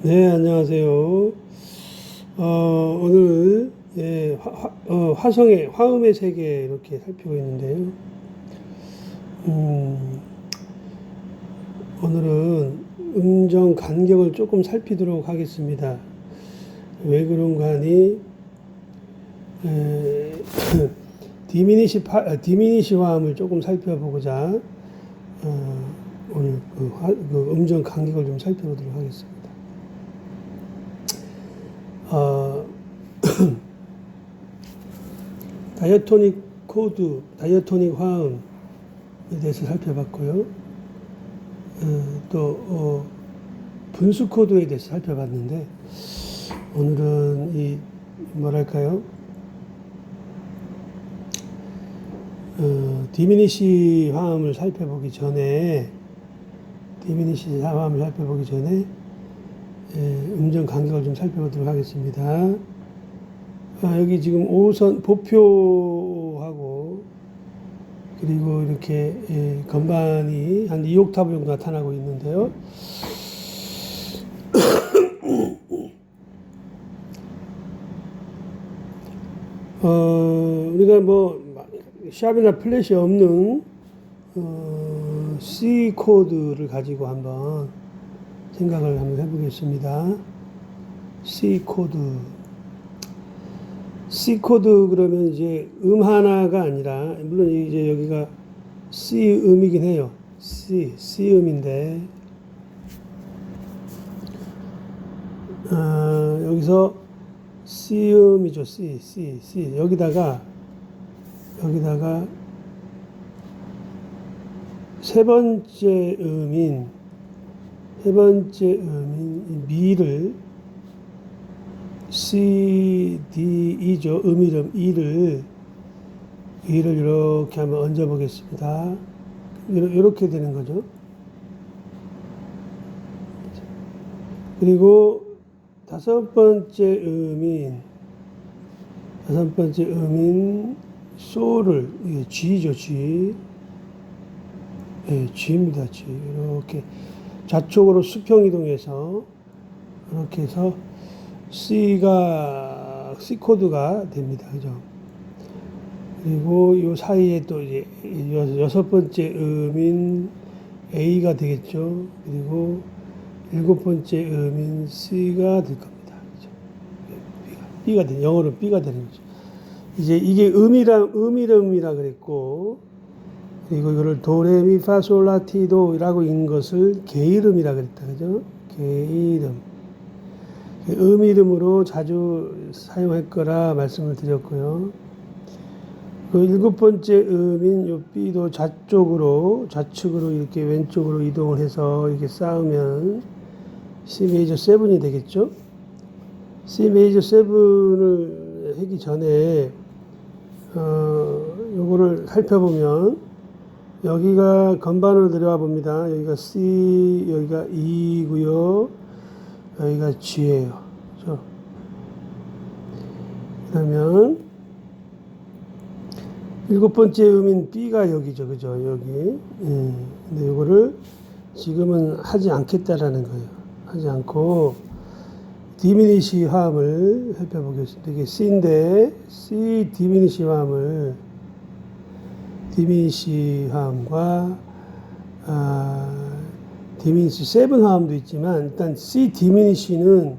네, 안녕하세요. 어, 오늘 예, 화, 화, 어, 화성의 화음의 세계 이렇게 살피고 있는데요. 음, 오늘은 음정 간격을 조금 살피도록 하겠습니다. 왜 그런가 하니 에, 디미니시 파, 아, 디미니시 화음을 조금 살펴보고자 어, 오늘 그, 화, 그 음정 간격을 좀 살펴보도록 하겠습니다. 어, 다이어토닉 코드, 다이어토닉 화음에 대해서 살펴봤고요. 어, 또 어, 분수 코드에 대해서 살펴봤는데 오늘은 이 뭐랄까요? 어, 디미니시 화음을 살펴보기 전에 디미니시 화음을 살펴보기 전에 예, 음정 간격을 좀 살펴보도록 하겠습니다. 아, 여기 지금 5선 보표하고 그리고 이렇게 예, 건반이 한 2옥타브 정도 나타나고 있는데요. 어, 우리가 뭐 샵이나 플랫이 없는 어, C 코드를 가지고 한번 생각을 한번 해보겠습니다. C 코드. C 코드 그러면 이제 음 하나가 아니라 물론 이제 여기가 C 음이긴 해요. C C 음인데 아, 여기서 C 음이죠. C C C 여기다가 여기다가 세 번째 음인 세 번째 음인 미를 C, D, E죠. 음 이름 E를 E를 이렇게 한번 얹어 보겠습니다. 이렇게 되는 거죠. 그리고 다섯 번째 음인 다섯 번째 음인 소를 이게 G죠, G. 예, G입니다, G. 이렇게 좌측으로 수평 이동해서 이렇게 해서 C가 C 코드가 됩니다. 그죠? 그리고 이 사이에 또 이제 여섯 번째 음인 A가 되겠죠. 그리고 일곱 번째 음인 C가 될 겁니다. 그죠? B가, B가 되 영어로 B가 되는 거죠. 이제 이게 음이라 음이름이라 그랬고 그리고 이거를 도레미파솔라티도라고 읽는 것을 게이름이라 그랬다 그죠? 게이름. 음 이름으로 자주 사용할 거라 말씀을 드렸고요. 그 일곱 번째 음인 요 B도 좌쪽으로 좌측으로 이렇게 왼쪽으로 이동을 해서 이렇게 쌓으면 C 메이저 7이 되겠죠? C 메이저 7을 하기 전에 어 요거를 살펴보면 여기가 건반으로 들어와 봅니다. 여기가 C, 여기가 E고요. 여기가 G예요. 그렇죠? 그러면 일곱 번째 음인 B가 여기죠. 그죠? 여기. 예. 근데 이거를 지금은 하지 않겠다라는 거예요. 하지 않고 디미니시 화음을 살펴보겠습니다. 이게 C인데 C 디미니시 화음을 디미니시 화음과 아, 디미니시 세븐 화음도 있지만 일단 C 디미니시는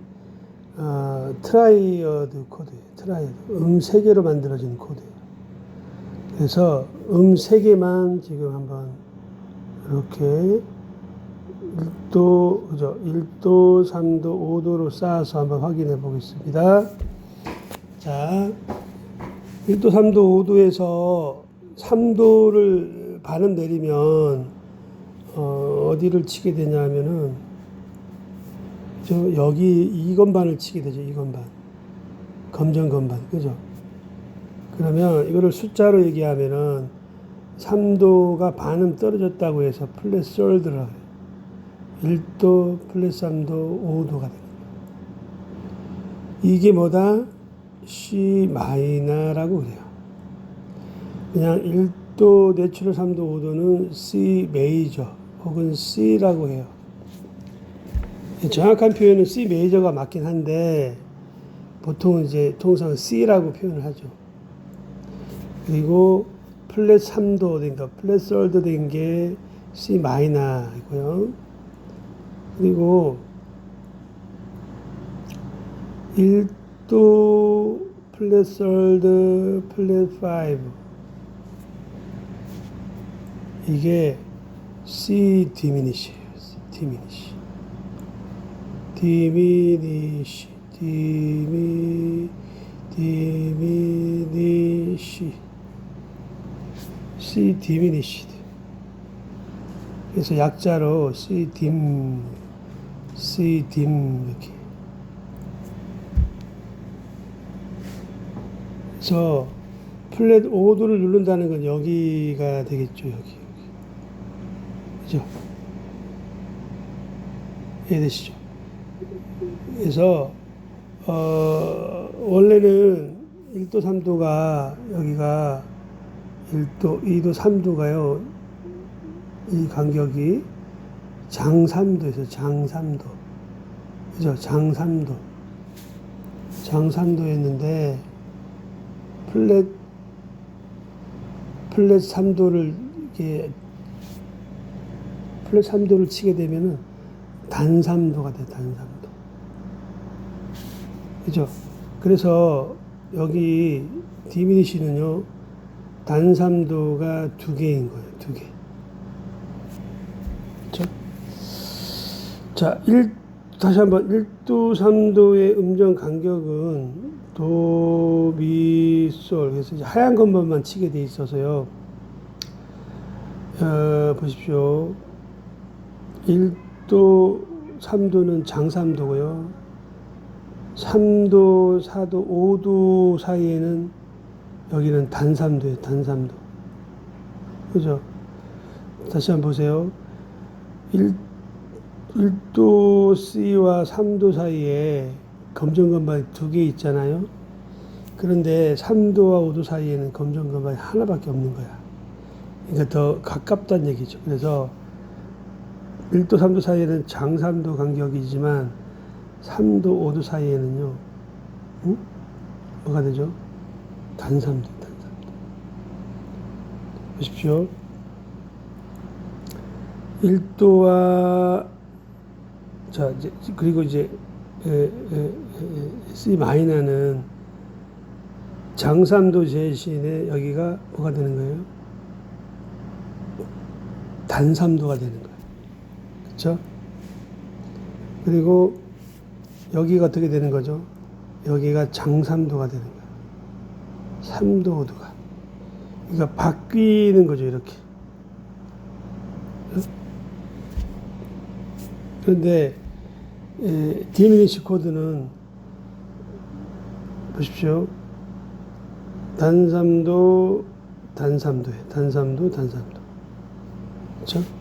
아, 트라이어드 코드예요. 트라이어드 음 세 개로 만들어진 코드예요. 그래서 음 세 개만 지금 한번 이렇게 1도, 그죠? 1도, 3도, 5도로 쌓아서 한번 확인해 보겠습니다. 자, 1도, 3도, 5도에서 3도를 반음 내리면 어, 어디를 치게 되냐면은 저 여기 이 건반을 치게 되죠. 이 건반. 검정 건반. 그죠? 그러면 이거를 숫자로 얘기하면은 3도가 반음 떨어졌다고 해서 플랫 솔드를 1도 플러스 3도 5도가 됩니다. 이게 뭐다? C 마이너라고 그래요. 그냥 1도 내추럴 3도 5도는 C 메이저 혹은 C라고 해요. 정확한 표현은 C 메이저가 맞긴 한데 보통 이제 통상 C라고 표현을 하죠. 그리고 플랫 3도 된 거, 플랫 썰드 된게 C 마이너이고요. 그리고 1도 플랫 썰드 플랫 5 이게 C 디미니시예요. C 디미니시. 디미니시. 디미 디미니시. C 디미니시드. 그래서 약자로 C 딤 C 딤 이렇게. 그래서 플랫 5도를 누른다는 건 여기가 되겠죠, 여기. 그죠? 이해되시죠? 그래서, 어, 원래는 1도, 3도가, 여기가 1도, 2도, 3도가요, 이 간격이 장 3도에서 장 3도. 그죠? 장 3도. 장 3도였는데, 플랫, 플랫 3도를 이렇게 플랫 3도를 치게 되면은 단삼도가 돼, 단삼도. 그죠? 그래서 여기 디미니시는요, 단삼도가 두 개인 거예요, 두 개. 그죠? 자, 1, 다시 한번 1도, 3도의 음정 간격은 도, 미, 솔. 그래서 하얀 것만만 치게 돼 있어서요. 어, 보십시오. 1도, 3도는 장삼도고요. 3도, 4도, 5도 사이에는 여기는 단삼도예요. 단삼도. 그죠? 다시 한번 보세요. 1, 1도 C와 3도 사이에 검정건반이 두 개 있잖아요. 그런데 3도와 5도 사이에는 검정건반이 하나밖에 없는 거야. 그러니까 더 가깝다는 얘기죠. 그래서 1도, 3도 사이에는 장삼도 간격이지만 3도, 5도 사이에는요, 응? 뭐가 되죠? 단삼도, 단삼도. 보십시오. 1도와, 자, 이제, 그리고 이제, 에, 에, 에, C 마이너는 장삼도 제시인에 여기가 뭐가 되는 거예요? 단삼도가 되는 거예요. 그렇죠? 그리고 여기가 어떻게 되는 거죠? 여기가 장삼도가 되는 거예요. 삼도, 오도가. 그러니까 바뀌는 거죠, 이렇게. 그런데 에, 디미니시 코드는 보십시오. 단삼도, 단삼도에 단삼도, 단삼도. 그렇죠?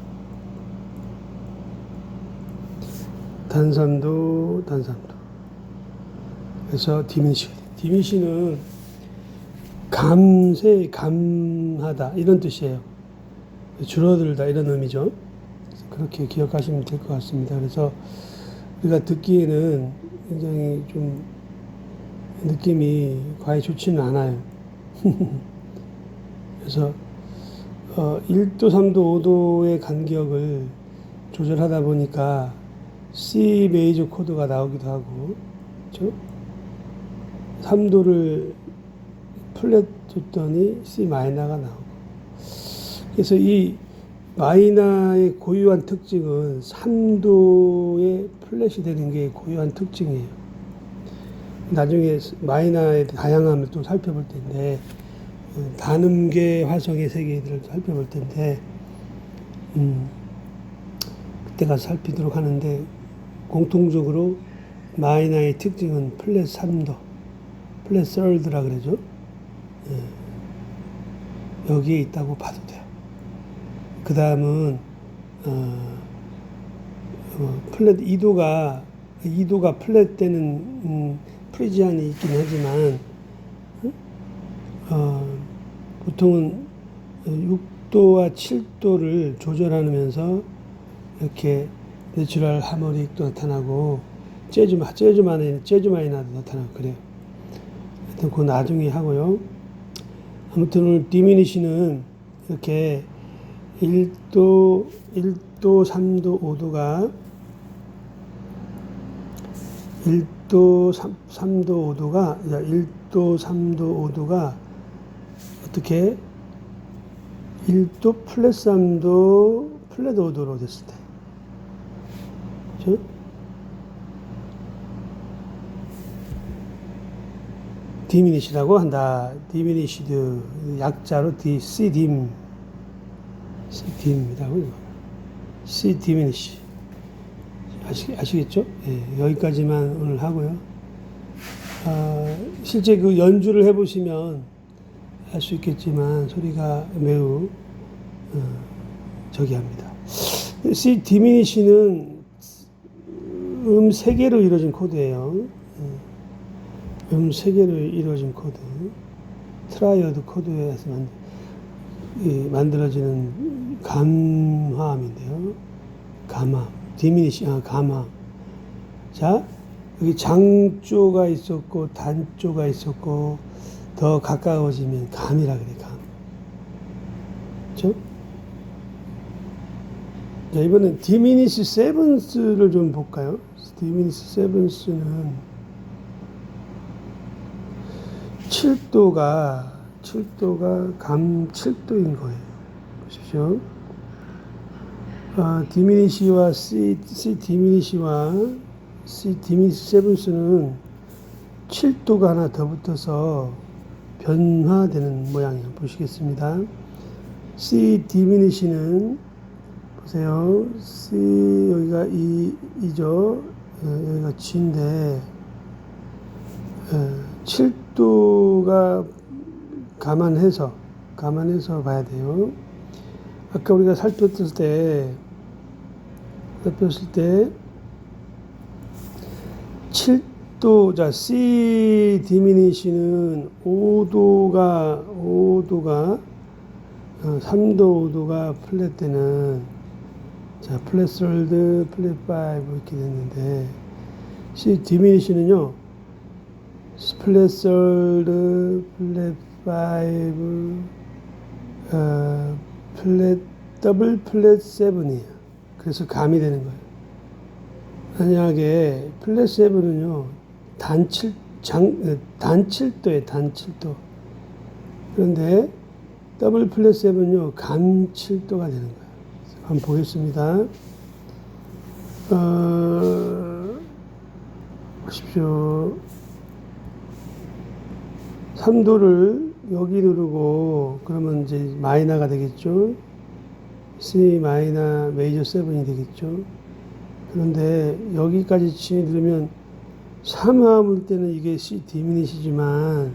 단삼도, 단삼도. 그래서 디미시. 디미시는 감세, 감하다 이런 뜻이에요. 줄어들다 이런 의미죠. 그렇게 기억하시면 될 것 같습니다. 그래서 우리가 듣기에는 굉장히 좀 느낌이 과히 좋지는 않아요. 그래서 어, 1도, 3도, 5도의 간격을 조절하다 보니까 C 메이저 코드가 나오기도 하고, 그렇죠? 3도를 플랫 줬더니 C 마이너가 나오고. 그래서 이 마이너의 고유한 특징은 3도의 플랫이 되는 게 고유한 특징이에요. 나중에 마이너의 다양함을 또 살펴볼 텐데, 어, 단음계 화성의 세계들을 살펴볼 텐데, 음, 그때 가서 살피도록 하는데, 공통적으로 마이너의 특징은 플랫 3도, 플랫 썰드라 그러죠. 예. 여기에 있다고 봐도 돼요. 그 다음은, 어, 어, 플랫 2도가, 2도가 플랫 되는, 음, 프리지안이 있긴 하지만, 어, 보통은 6도와 7도를 조절하면서 이렇게 내추럴 하모닉도 나타나고 재즈 재즈 마이 재즈 마이너도 나타나고 그래요. 하여튼 그 나중에 하고요. 아무튼 오늘 디미니시는 이렇게 1도, 1도, 3도, 5도가 1도, 3, 3도, 5도가 1도, 3도, 5도가 어떻게 1도 플러스 3도 플랫 5도로 됐을 때. 그죠? 디미니시라고 한다. 디미니시드 약자로 디, Cdim Cdim이라고 C 디미니시 아시, 아시겠죠? 예, 여기까지만 오늘 하고요. 아, 실제 그 연주를 해보시면 알 수 있겠지만 소리가 매우 어, 저기 합니다. C 디미니시는 음 세 개로 이루어진 코드예요. 음 세 개로 이루어진 코드. 트라이어드 코드에서 만, 이, 만들어지는 감화음인데요. 감화. 디미니시, 아, 감화. 자, 여기 장조가 있었고, 단조가 있었고, 더 가까워지면 감이라 그래, 감. 그죠? 자, 이번엔 디미니시 세븐스를 좀 볼까요? 디미니시 세븐스는 7도가 7도가 감 7도인 거예요. 보십시오. 아, 디미니시와 C, C 디미니시와 C 디미니시 세븐스는 7도가 하나 더 붙어서 변화되는 모양이에요. 보시겠습니다. C 디미니시는 보세요. C 여기가 이 이죠. 어, 여기가 G인데 어, 7도가 감안해서 감안해서 봐야 돼요. 아까 우리가 살폈을 때 살폈을 때 7도 자 C 디미니시는 5도가 5도가 어, 3도 5도가 플랫 때는 자 플랫 솔드 플랫 5 이렇게 됐는데 C 디미니시는요 플랫 솔드 플랫 5 어, 플랫 더블 플랫 7이에요. 그래서 감이 되는 거예요. 만약에 플랫 7은요 단칠 장 단칠도에 단칠도. 그런데 더블 플랫 7은요 감칠도가 되는 거예요 한번 보겠습니다 어, 보십시오 3도를 여기 누르고 그러면 이제 마이너가 되겠죠. C 마이너 메이저 7이 되겠죠. 그런데 여기까지 치에 누르면 3화음일 때는 이게 C 디미니시지만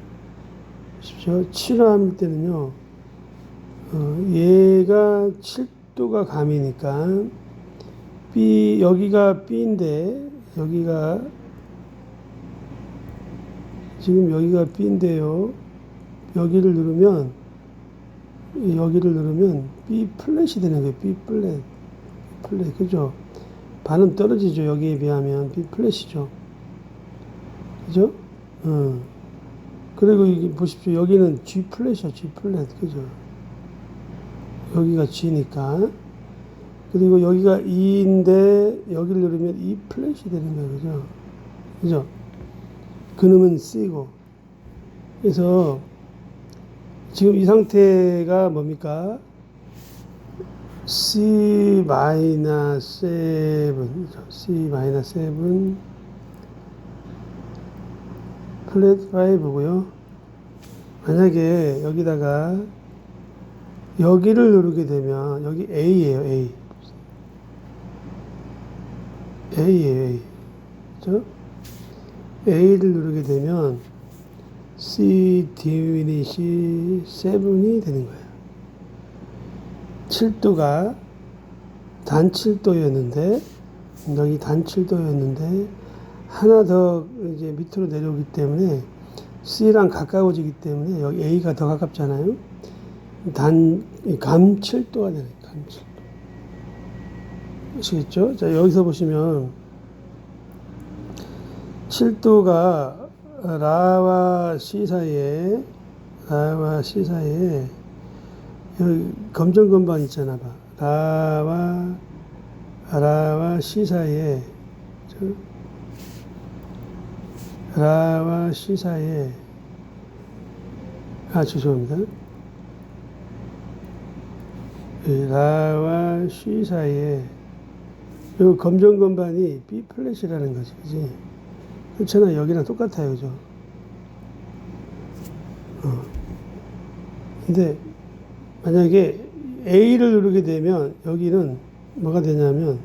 보십시오. 7화음일 때는요. 어, 얘가 7 도가 감이니까 B 여기가 B인데 여기가 지금 여기가 B인데요. 여기를 누르면 여기를 누르면 B 플랫이 되는 거예요. B 플랫. 플랫. 그죠? 반음 떨어지죠. 여기에 비하면 B 플랫이죠. 그죠? 어. 그리고 보십시오. 여기는 G 플랫이야. G 플랫. 그죠? 여기가 G니까. 그리고 여기가 E인데 여기를 누르면 E 플랫이 되는 거예요. 그죠? 그죠? 그놈은 C고. 그래서 지금 이 상태가 뭡니까? C 마이너 7, C 마이너 7, 플랫 5고요. 만약에 여기다가 여기를 누르게 되면 여기 A예요, A. A예요, A. 그죠? A를 누르게 되면 C 디미니시 7이 되는 거예요. 7도가 단 7도였는데 여기 단 7도였는데 하나 더 이제 밑으로 내려오기 때문에 C랑 가까워지기 때문에 여기 A가 더 가깝잖아요. 단감 7도가 되는 감 7도. 아시겠죠? 자, 여기서 보시면 7도가 라와 C 사이에 라와 C 사이에 여기 검정 건반 있잖아 봐. 라와 라와 C 사이에 저, 라와 C 사이에 아 죄송합니다. 이 라와 C 사이에 요 검정 건반이 B 플랫이라는 거지, 그지? 그렇잖아, 여기랑 똑같아요, 그죠? 어. 근데 만약에 A를 누르게 되면 여기는 뭐가 되냐면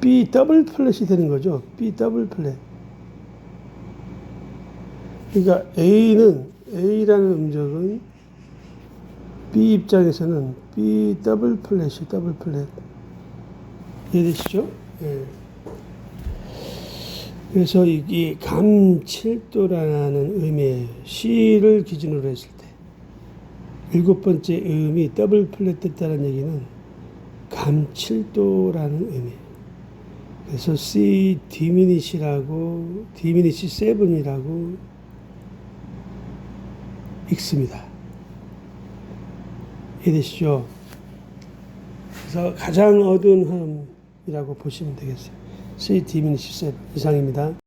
B 더블 플랫이 되는 거죠. B 더블 플랫. 그러니까 A는 A라는 음적은 B 입장에서는 B 더블 플랫이 더블 플랫 이해되시죠? 예. 그래서 이게 감7도라는 의미예요. C를 기준으로 했을 때 일곱 번째 음이 더블 플랫 됐다는 얘기는 감7도라는 의미예요. 그래서 C 디미니시라고 디미니시 세븐이라고 읽습니다. 이해되시죠? 그래서 가장 어두운 함이라고 보시면 되겠어요. C 디미니시 세븐 이상입니다.